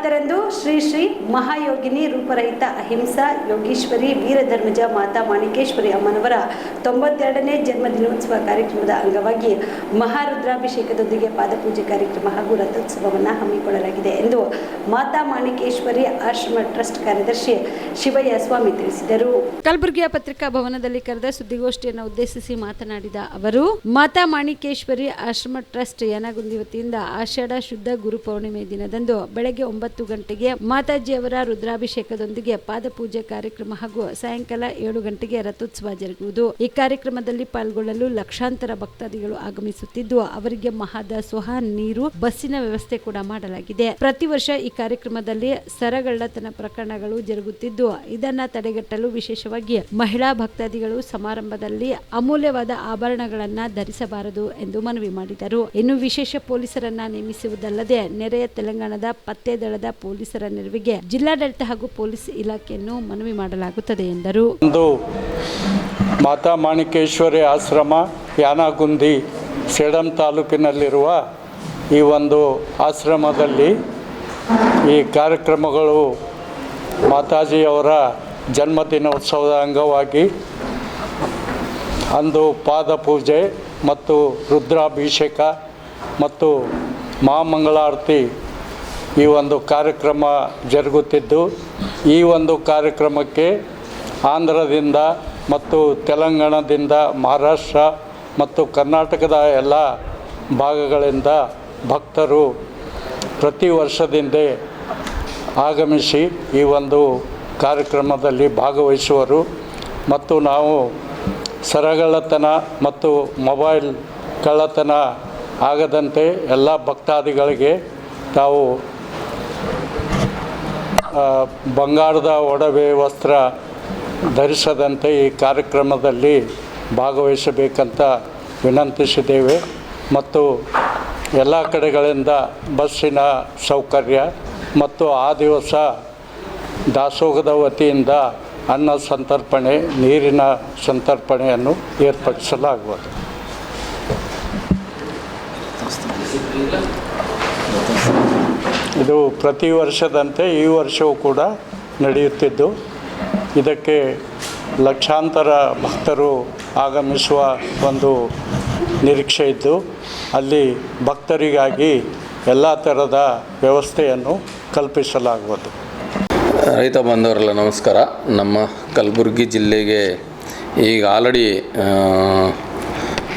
ಹತ್ತರಂದು ಶ್ರೀ ಶ್ರೀ ಮಹಾಯೋಗಿನಿ ರೂಪರಹಿತ ಅಹಿಂಸಾ ಯೋಗೀಶ್ವರಿ ವೀರಧರ್ಮಜ ಮಾತಾ ಮಾಣಿಕೇಶ್ವರಿ ಅಮ್ಮನವರ ತೊಂಬತ್ತೆರಡನೇ ಜನ್ಮದಿನೋತ್ಸವ ಕಾರ್ಯಕ್ರಮದ ಅಂಗವಾಗಿ ಮಹಾರುದ್ರಾಭಿಷೇಕದೊಂದಿಗೆ ಪಾದಪೂಜೆ ಕಾರ್ಯಕ್ರಮ ಹಾಗೂ ರಥೋತ್ಸವವನ್ನು ಹಮ್ಮಿಕೊಳ್ಳಲಾಗಿದೆ ಎಂದು ಮಾತಾ ಮಾಣಿಕೇಶ್ವರಿ ಆಶ್ರಮ ಟ್ರಸ್ಟ್ ಕಾರ್ಯದರ್ಶಿ ಶಿವಯ್ಯ ಸ್ವಾಮಿ ತಿಳಿಸಿದರು. ಕಲಬುರಗಿಯ ಪತ್ರಿಕಾ ಭವನದಲ್ಲಿ ಕರೆದ ಸುದ್ದಿಗೋಷ್ಠಿಯನ್ನು ಉದ್ದೇಶಿಸಿ ಮಾತನಾಡಿದ ಅವರು, ಮಾತಾ ಮಾಣಿಕೇಶ್ವರಿ ಆಶ್ರಮ ಟ್ರಸ್ಟ್ ಯನಗುಂದಿ ವತಿಯಿಂದ ಆಷಾಢ ಶುದ್ಧ ಗುರು ಪೌರ್ಣಿಮೆ ದಿನದಂದು ಬೆಳಗ್ಗೆ ಒಂಬತ್ತು ಗಂಟೆಗೆ ಮಾತಾಜಿಯವರ ರುದ್ರಾಭಿಷೇಕದೊಂದಿಗೆ ಪಾದಪೂಜೆ ಕಾರ್ಯಕ್ರಮ ಹಾಗೂ ಸಾಯಂಕಾಲ ಏಳು ಗಂಟೆಗೆ ರಥೋತ್ಸವ ಜರುಗುವುದು. ಈ ಕಾರ್ಯಕ್ರಮದಲ್ಲಿ ಪಾಲ್ಗೊಳ್ಳಲು ಲಕ್ಷಾಂತರ ಭಕ್ತಾದಿಗಳು ಆಗಮಿಸುತ್ತಿದ್ದು, ಅವರಿಗೆ ಮಹಾದಾಸೋಹ, ನೀರು, ಬಸ್ಸಿನ ವ್ಯವಸ್ಥೆ ಕೂಡ ಮಾಡಲಾಗಿದೆ. ಪ್ರತಿ ವರ್ಷ ಈ ಕಾರ್ಯಕ್ರಮದಲ್ಲಿ ಸರಗಳ್ಳತನ ಪ್ರಕರಣಗಳು ಜರುಗುತ್ತಿದ್ದು, ಇದನ್ನ ತಡೆಗಟ್ಟಲು ವಿಶೇಷವಾಗಿ ಮಹಿಳಾ ಭಕ್ತಾದಿಗಳು ಸಮಾರಂಭದಲ್ಲಿ ಅಮೂಲ್ಯವಾದ ಆಭರಣಗಳನ್ನ ಧರಿಸಬಾರದು ಎಂದು ಮನವಿ ಮಾಡಿದರು. ಇನ್ನು ವಿಶೇಷ ಪೊಲೀಸರನ್ನ ನೇಮಿಸುವುದಲ್ಲದೆ, ನೆರೆಯ ತೆಲಂಗಾಣದ ಪತ್ತೆ ದಳದ ಪೊಲೀಸರ ನೆರವಿಗೆ ಜಿಲ್ಲಾಡಳಿತ ಹಾಗೂ ಪೊಲೀಸ್ ಇಲಾಖೆಯನ್ನು ಮನವಿ ಮಾಡಲಾಗುತ್ತದೆ ಎಂದರು. ಒಂದು ಮಾತಾ ಮಾಣಿಕೇಶ್ವರಿ ಆಶ್ರಮ, ಯಾನಗುಂದಿ, ಸೇಡಂ ತಾಲೂಕಿನಲ್ಲಿರುವ ಈ ಒಂದು ಆಶ್ರಮದಲ್ಲಿ ಈ ಕಾರ್ಯಕ್ರಮಗಳು ಮಾತಾಜಿಯವರ ಜನ್ಮದಿನೋತ್ಸವದ ಅಂಗವಾಗಿ ಅಂದು ಪಾದ ಪೂಜೆ ಮತ್ತು ರುದ್ರಾಭಿಷೇಕ ಮತ್ತು ಮಹಾಮಂಗಳಾರತಿ ಈ ಒಂದು ಕಾರ್ಯಕ್ರಮ ಜರುಗುತ್ತಿದ್ದು, ಈ ಒಂದು ಕಾರ್ಯಕ್ರಮಕ್ಕೆ ಆಂಧ್ರದಿಂದ ಮತ್ತು ತೆಲಂಗಾಣದಿಂದ ಮಹಾರಾಷ್ಟ್ರ ಮತ್ತು ಕರ್ನಾಟಕದ ಎಲ್ಲ ಭಾಗಗಳಿಂದ ಭಕ್ತರು ಪ್ರತಿ ವರ್ಷದಿಂದ ಆಗಮಿಸಿ ಈ ಒಂದು ಕಾರ್ಯಕ್ರಮದಲ್ಲಿ ಭಾಗವಹಿಸುವರು. ಮತ್ತು ನಾವು ಸರಗಳತನ ಮತ್ತು ಮೊಬೈಲ್ ಕಳ್ಳತನ ಆಗದಂತೆ ಎಲ್ಲ ಭಕ್ತಾದಿಗಳಿಗೆ ತಾವು ಬಂಗಾರದ ಒಡವೆ ವಸ್ತ್ರ ಧರಿಸದಂತೆ ಈ ಕಾರ್ಯಕ್ರಮದಲ್ಲಿ ಭಾಗವಹಿಸಬೇಕಂತ ವಿನಂತಿಸಿದ್ದೇವೆ. ಮತ್ತು ಎಲ್ಲ ಕಡೆಗಳಿಂದ ಬಸ್ಸಿನ ಸೌಕರ್ಯ ಮತ್ತು ಆ ದಿವಸ ದಾಸೋಹದ ವತಿಯಿಂದ ಅನ್ನ ಸಂತರ್ಪಣೆ, ನೀರಿನ ಸಂತರ್ಪಣೆಯನ್ನು ಏರ್ಪಡಿಸಲಾಗುವುದು. ಇದು ಪ್ರತಿ ವರ್ಷದಂತೆ ಈ ವರ್ಷವೂ ಕೂಡ ನಡೆಯುತ್ತಿದ್ದು, ಇದಕ್ಕೆ ಲಕ್ಷಾಂತರ ಭಕ್ತರು ಆಗಮಿಸುವ ಒಂದು ನಿರೀಕ್ಷೆ ಇದ್ದು, ಅಲ್ಲಿ ಭಕ್ತರಿಗಾಗಿ ಎಲ್ಲ ಥರದ ವ್ಯವಸ್ಥೆಯನ್ನು ಕಲ್ಪಿಸಲಾಗುವುದು. ರೈತ ಬಾಂಧವರೆಲ್ಲ ನಮಸ್ಕಾರ. ನಮ್ಮ ಕಲಬುರಗಿ ಜಿಲ್ಲೆಗೆ ಈಗ ಆಲ್ರೆಡಿ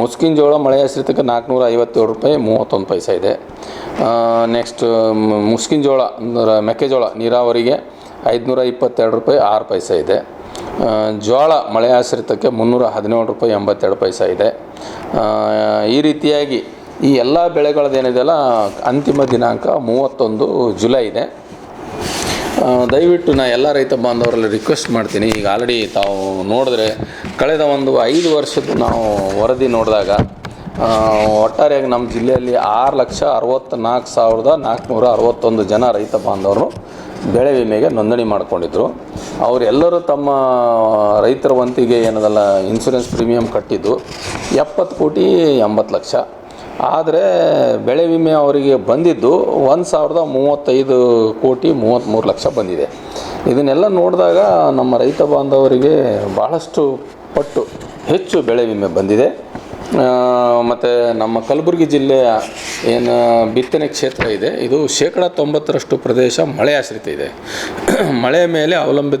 ಮುಸ್ಕಿನ ಜೋಳ ಮಳೆ ಆಶ್ರಿತಕ್ಕೆ ನಾಲ್ಕುನೂರ ಐವತ್ತೇಳು ರೂಪಾಯಿ ಮೂವತ್ತೊಂದು ಪೈಸೆ ಇದೆ. ನೆಕ್ಸ್ಟ್ ಮುಸ್ಕಿನ ಜೋಳ, ಅಂದರೆ ಮೆಕ್ಕೆಜೋಳ ನೀರಾವರಿಗೆ ಐದುನೂರ ಇಪ್ಪತ್ತೆರಡು ರೂಪಾಯಿ ಆರು ಪೈಸೆ ಇದೆ. ಜೋಳ ಮಳೆ ಆಶ್ರಿತಕ್ಕೆ ಮುನ್ನೂರ ಹದಿನೇಳು ರೂಪಾಯಿ ಎಂಬತ್ತೆರಡು ಪೈಸೆ ಇದೆ. ಈ ರೀತಿಯಾಗಿ ಈ ಎಲ್ಲ ಬೆಳೆಗಳದ್ದೇನಿದೆಯಲ್ಲ ಅಂತಿಮ ದಿನಾಂಕ ಮೂವತ್ತೊಂದು ಜುಲೈ ಇದೆ. ದಯವಿಟ್ಟು ನಾ ಎಲ್ಲ ರೈತ ಬಾಂಧವರಲ್ಲಿ ರಿಕ್ವೆಸ್ಟ್ ಮಾಡ್ತೀನಿ. ಈಗ ಆಲ್ರೆಡಿ ತಾವು ನೋಡಿದ್ರೆ ಕಳೆದ ಒಂದು ಐದು ವರ್ಷದ ನಾವು ವರದಿ ನೋಡಿದಾಗ ಒಟ್ಟಾರೆಯಾಗಿ ನಮ್ಮ ಜಿಲ್ಲೆಯಲ್ಲಿ ಆರು ಲಕ್ಷ ಅರವತ್ತ್ನಾಲ್ಕು ಸಾವಿರದ ನಾಲ್ಕುನೂರ ಅರವತ್ತೊಂದು ಜನ ರೈತ ಬಾಂಧವರು ಬೆಳೆ ವಿಮೆಗೆ ನೋಂದಣಿ ಮಾಡ್ಕೊಂಡಿದ್ರು. ಅವರೆಲ್ಲರೂ ತಮ್ಮ ರೈತರ ವಂತಿಗೆ ಏನದಲ್ಲ ಇನ್ಸೂರೆನ್ಸ್ ಪ್ರೀಮಿಯಂ ಕಟ್ಟಿದ್ದು ಎಪ್ಪತ್ತು ಕೋಟಿ ಎಂಬತ್ತು ಲಕ್ಷ. ಆದರೆ ಬೆಳೆ ವಿಮೆ ಅವರಿಗೆ ಬಂದಿದ್ದು ಒಂದು ಸಾವಿರದ ಮೂವತ್ತೈದು ಕೋಟಿ ಮೂವತ್ತ್ಮೂರು ಲಕ್ಷ ಬಂದಿದೆ. ಇದನ್ನೆಲ್ಲ ನೋಡಿದಾಗ ನಮ್ಮ ರೈತ ಬಾಂಧವರಿಗೆ ಬಹಳಷ್ಟು ಪಟ್ಟು ಹೆಚ್ಚು ಬೆಳೆ ವಿಮೆ ಬಂದಿದೆ. ಮತ್ತು ನಮ್ಮ ಕಲಬುರಗಿ ಜಿಲ್ಲೆಯ ಏನು ಬಿತ್ತನೆ ಕ್ಷೇತ್ರ ಇದೆ, ಇದು ಶೇಕಡ ತೊಂಬತ್ತರಷ್ಟು ಪ್ರದೇಶ ಮಳೆ ಆಶ್ರಿತ ಇದೆ. ಮಳೆ ಮೇಲೆ ಅವಲಂಬಿತ